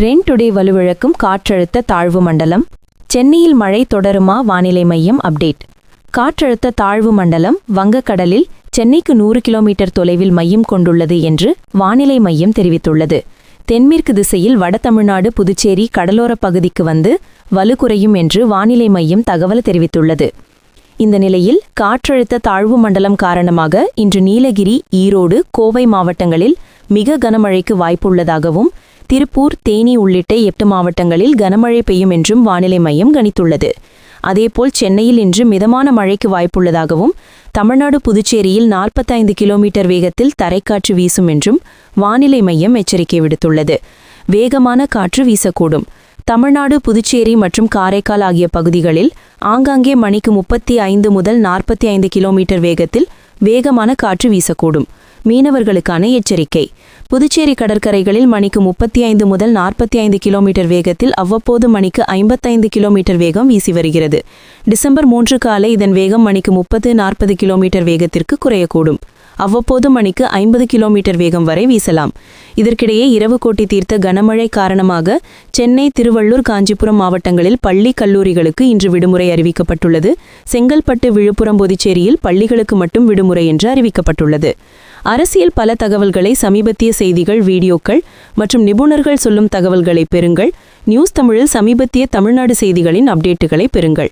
ரென் today வலுவிழக்கும் காற்றழுத்த தாழ்வு மண்டலம். சென்னையில் மழை தொடருமா வானிலை மையம் அப்டேட். காற்றழுத்த தாழ்வு மண்டலம் வங்கக்கடலில் சென்னைக்கு நூறு கிலோமீட்டர் தொலைவில் மையம் கொண்டுள்ளது என்று வானிலை மையம் தெரிவித்துள்ளது. தென்மேற்கு திசையில் வட தமிழ்நாடு புதுச்சேரி கடலோரப் பகுதிக்கு வந்து வலுக்குறையும் என்று வானிலை மையம் தகவல் தெரிவித்துள்ளது. இந்த நிலையில் காற்றழுத்த தாழ்வு மண்டலம் காரணமாக இன்று நீலகிரி ஈரோடு கோவை மாவட்டங்களில் மிக கனமழைக்கு வாய்ப்புள்ளதாகவும் திருப்பூர் தேனி உள்ளிட்ட எட்டு மாவட்டங்களில் கனமழை பெய்யும் என்றும் வானிலை மையம் கணித்துள்ளது. அதேபோல் சென்னையில் இன்று மிதமான மழைக்கு வாய்ப்புள்ளதாகவும் தமிழ்நாடு புதுச்சேரியில் நாற்பத்தைந்து கிலோமீட்டர் வேகத்தில் தரைக்காற்று வீசும் என்றும் வானிலை மையம் எச்சரிக்கை விடுத்துள்ளது. வேகமான காற்று வீசக்கூடும். தமிழ்நாடு புதுச்சேரி மற்றும் காரைக்கால் ஆகிய பகுதிகளில் ஆங்காங்கே மணிக்கு முப்பத்தி ஐந்து முதல் நாற்பத்தி ஐந்து கிலோமீட்டர் வேகத்தில் வேகமான காற்று வீசக்கூடும். மீனவர்களுக்கான எச்சரிக்கை. புதுச்சேரி கடற்கரைகளில் மணிக்கு முப்பத்தி ஐந்து முதல் நாற்பத்தி ஐந்து கிலோமீட்டர் வேகத்தில் அவ்வப்போது மணிக்கு ஐம்பத்தைந்து கிலோமீட்டர் வேகம் வீசி வருகிறது. டிசம்பர் மூன்று காலை இதன் வேகம் மணிக்கு முப்பது நாற்பது கிலோமீட்டர் வேகத்திற்கு குறையக்கூடும். அவ்வப்போது மணிக்கு ஐம்பது கிலோமீட்டர் வேகம் வரை வீசலாம். இதற்கிடையே இரவு கோட்டி தீர்த்த கனமழை காரணமாக சென்னை திருவள்ளூர் காஞ்சிபுரம் மாவட்டங்களில் பள்ளி கல்லூரிகளுக்கு இன்று விடுமுறை அறிவிக்கப்பட்டுள்ளது. செங்கல்பட்டு விழுப்புரம் புதுச்சேரியில் பள்ளிகளுக்கு மட்டும் விடுமுறை என்று அறிவிக்கப்பட்டுள்ளது. அரசியல் பல தகவல்களை சமீபத்திய செய்திகள் வீடியோக்கள் மற்றும் நிபுணர்கள் சொல்லும் தகவல்களை பெறுங்கள். நியூஸ் தமிழில் சமீபத்திய தமிழ்நாடு செய்திகளின் அப்டேட்டுகளை பெறுங்கள்.